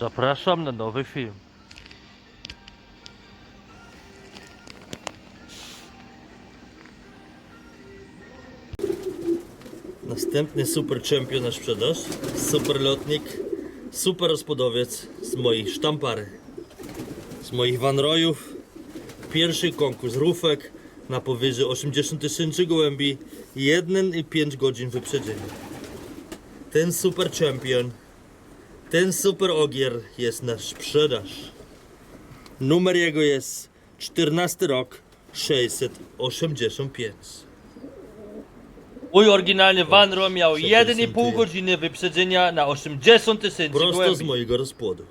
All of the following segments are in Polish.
Zapraszam na nowy film. Następny super champion na sprzedaż. Super lotnik, super rozpodowiec z moich sztampary. Z moich wanrojów. Pierwszy konkurs rufek na powyżej 80 tysięcy gołębi. 1,5 godzin wyprzedzenia. Ten super champion, ten super ogier jest na sprzedaż. Numer jego jest 14 rok 685. Mój oryginalny Van Ro miał Co to 1,5 jest? godziny wyprzedzenia na 80 tysięcy Prosto z mojego rozpłodu.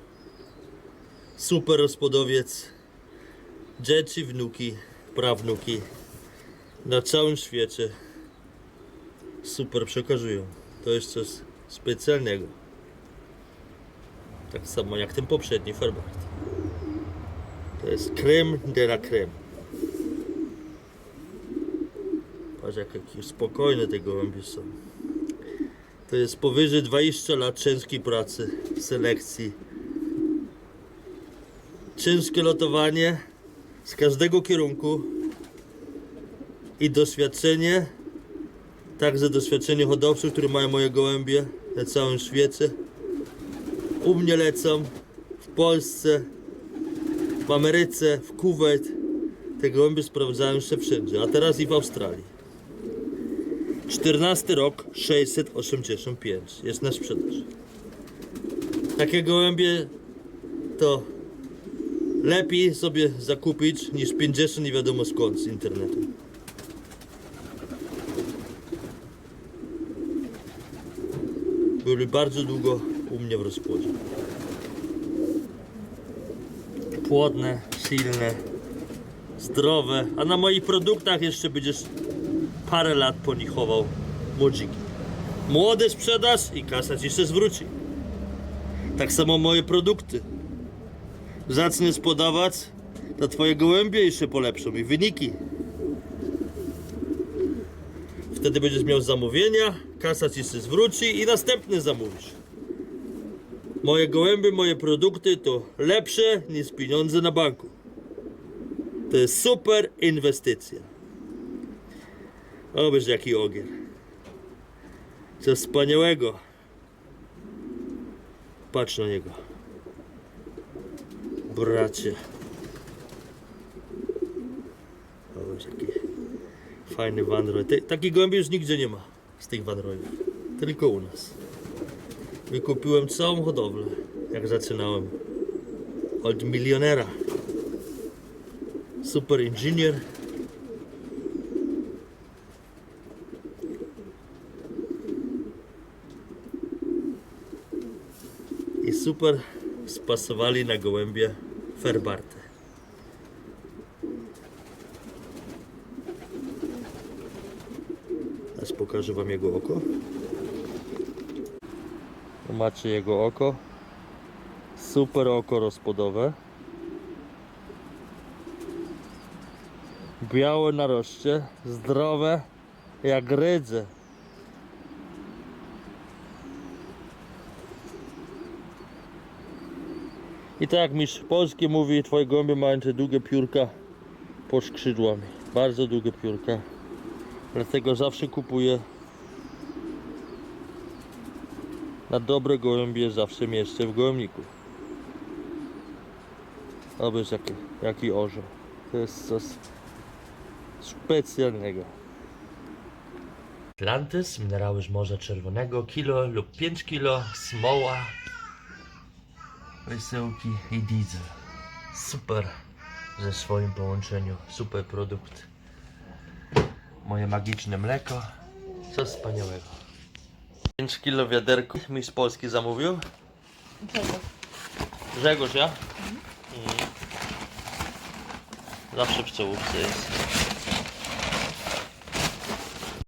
Super rozpłodowiec. Dzieci, wnuki, prawnuki na całym świecie super przekazują. To jest coś specjalnego. Tak samo jak ten poprzedni Ferbert. To jest creme de la creme. Patrz jak, jakie spokojne te gołębie są. To jest powyżej 20 lat ciężkiej pracy, selekcji. Ciężkie lotowanie z każdego kierunku i doświadczenie, także doświadczenie hodowców, które mają moje gołębie na całym świecie. U mnie lecą w Polsce, w Ameryce, w Kuwait. Te gołębie sprawdzają się wszędzie, a teraz i w Australii. 14 rok 685 jest na sprzedaż. Takie gołębie to lepiej sobie zakupić niż 50 nie wiadomo skąd z internetu. Były bardzo długo u mnie w rozpłodzie. Płodne, silne, zdrowe, a na moich produktach jeszcze będziesz parę lat po nich chował młodziki. Młode sprzedaż i kasa ci się zwróci. Tak samo moje produkty. Zaczniesz podawać, to twoje gołębie jeszcze polepszą i wyniki. Wtedy będziesz miał zamówienia, kasa ci się zwróci i następny zamówisz. Moje gołębie, moje produkty to lepsze niż pieniądze na banku. To jest super inwestycja. Obierz jaki ogier. Co wspaniałego. Patrz na niego. Bracie. Obierz jaki fajny wanroj. Te- Takich gołębi już nigdzie nie ma z tych wanrojów. Tylko u nas. Wykupiłem całą hodowlę, jak zaczynałem. Od milionera. Super inżynier. i super spasowali na gołębie Ferbarte. Teraz pokażę wam jego oko. Macie jego oko. Super oko rozpodowe. Białe naroście, zdrowe jak rydze. I tak jak polski mówi, twoje gołębie mają te długie piórka pod skrzydłami. Bardzo długie piórka. Dlatego zawsze kupuję na dobre gołębie zawsze mieszczę w gołębniku. Obierz jaki, jaki orzeł. To jest coś specjalnego. Atlantis, minerały z Morza Czerwonego, kilo lub 5 kilo, smoła, wysyłki i diesel. Super ze swoim połączeniu, super produkt. Moje magiczne mleko, co wspaniałego. 5 kilo wiaderku mi z Polski zamówił. Grzegorz, ja? Mhm. Zawsze w czołówce jest.